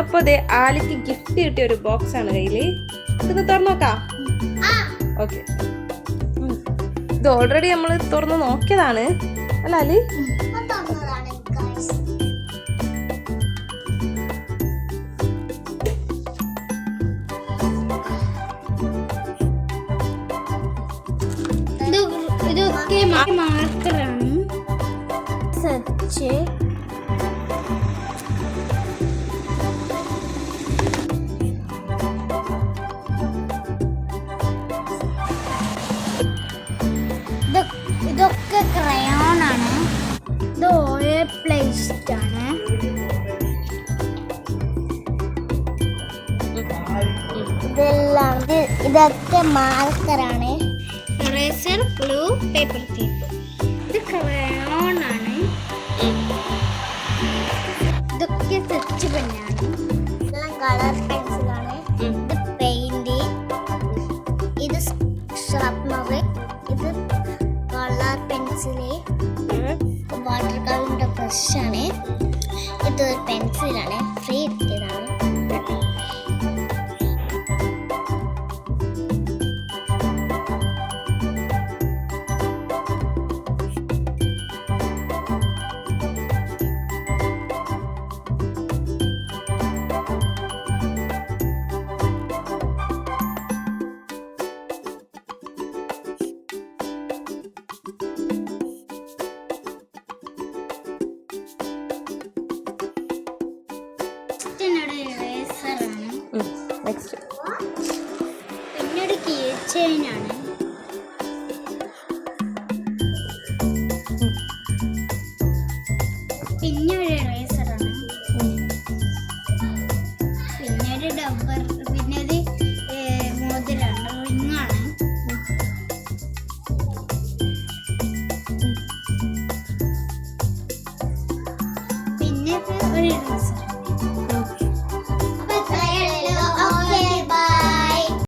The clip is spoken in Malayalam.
അപ്പൊ അതെ ആലിക്ക് ഗിഫ്റ്റ് കിട്ടിയ ഒരു ബോക്സ് ആണ് കയ്യിൽ. ഇത് തുറന്നു നോക്കാം? ഓക്കെ ഇത് ഓൾറെഡി നമ്മൾ തുറന്ന് നോക്കിയതാണ്. അല്ല അലി ഇതൊക്കെ മാർക്കറാണ് ഇതൊക്കെ ക്രയോൺ ആണ്. ഇത് ഓയിൽ പ്ലേസ്റ്റ് ആണ്. ഇതെല്ലാം ഇത് ഇതൊക്കെ മാർക്കറാണ് റേസർ ബ്ലൂ പേപ്പർ ടേപ്പ് ഇത് ക്രയോൺ ആണ്. ഇതൊക്കെ ടച്ച് പെണ്ണാണ് ഇതെല്ലാം കളർ പെൻസിൽ വാട്ടർ കളറിന്റെ ബ്രഷാണ് ഇതൊരു പെൻസിലാണ് ഫ്രീ കിട്ടിയതാണ് നെക്സ്റ്റ് പിന്നെ ഒരു ഇറേസറാണ് പിന്നെ ഒരു ഡബ്ബർ പിന്നെ പിന്നെ ഒരു ഇറേസർ